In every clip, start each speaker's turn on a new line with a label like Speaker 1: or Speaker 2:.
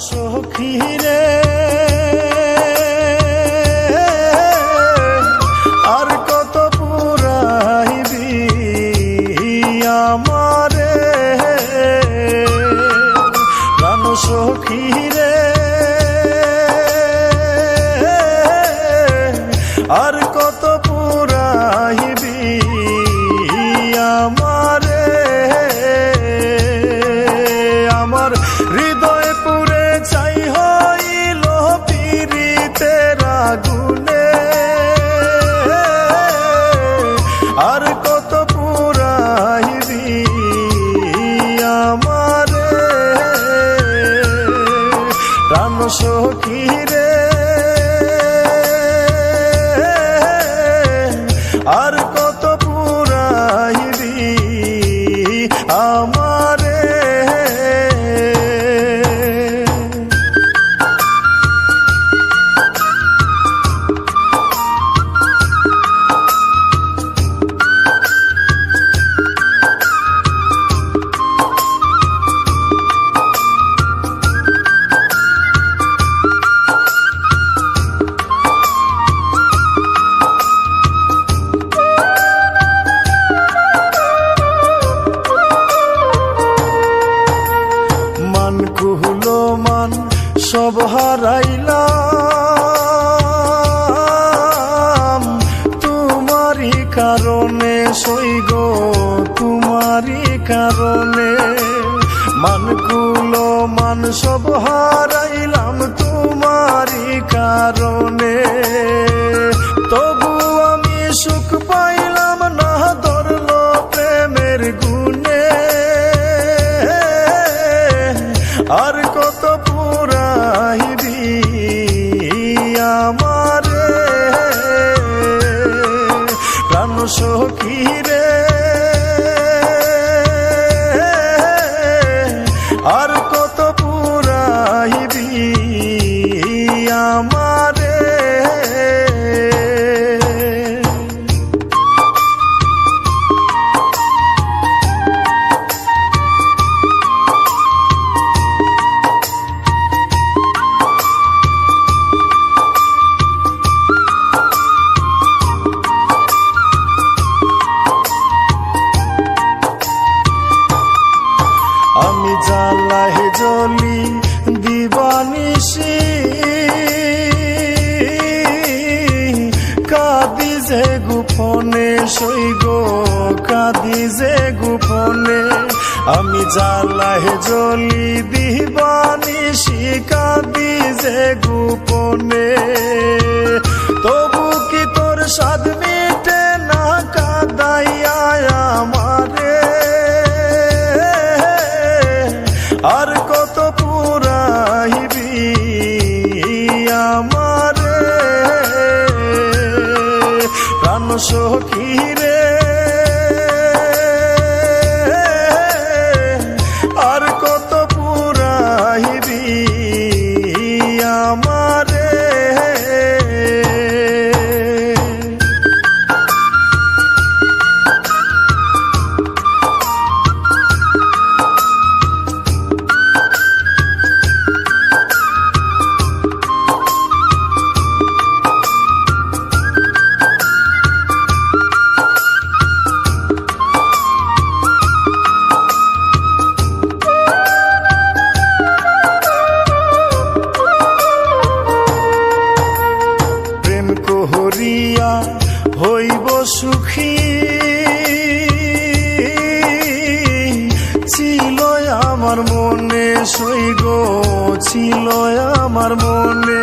Speaker 1: সখী রে। প্রাণ সখী রে। হারাইলাম তোমারই কারণে সইগ তোমারই কারণে। মান কুলো, মান সব হারাইলাম তোমারই কারণে। তবু আমি সুখ পাইলাম না ধরলো প্রেমের গুণে। আর কত পুরাইবি আমারে। প্রাণ সখী রে দিবানিসি কাদি যে গোপনে সইগ কাদি যে গোপনে আমি জ্বালাহে জলি দিবানিসি কাদি যে গোপনে তবু কি তোর স্বাদ মিটে না কাদাইয়া আমারে আর কত পুরাইবি সখী ছিল আমার মনে।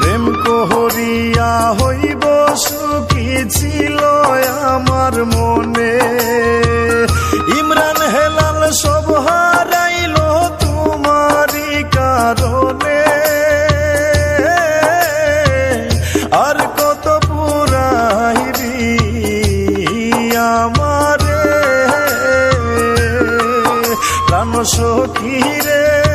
Speaker 1: প্রেম কহরিয়া হইব, সুখী ছিল আমার মনে। ইমরান হেলাল সব হারাইল তোমারই কারণে। আর কত পুরাইবি আমারে। প্রাণ সখী রে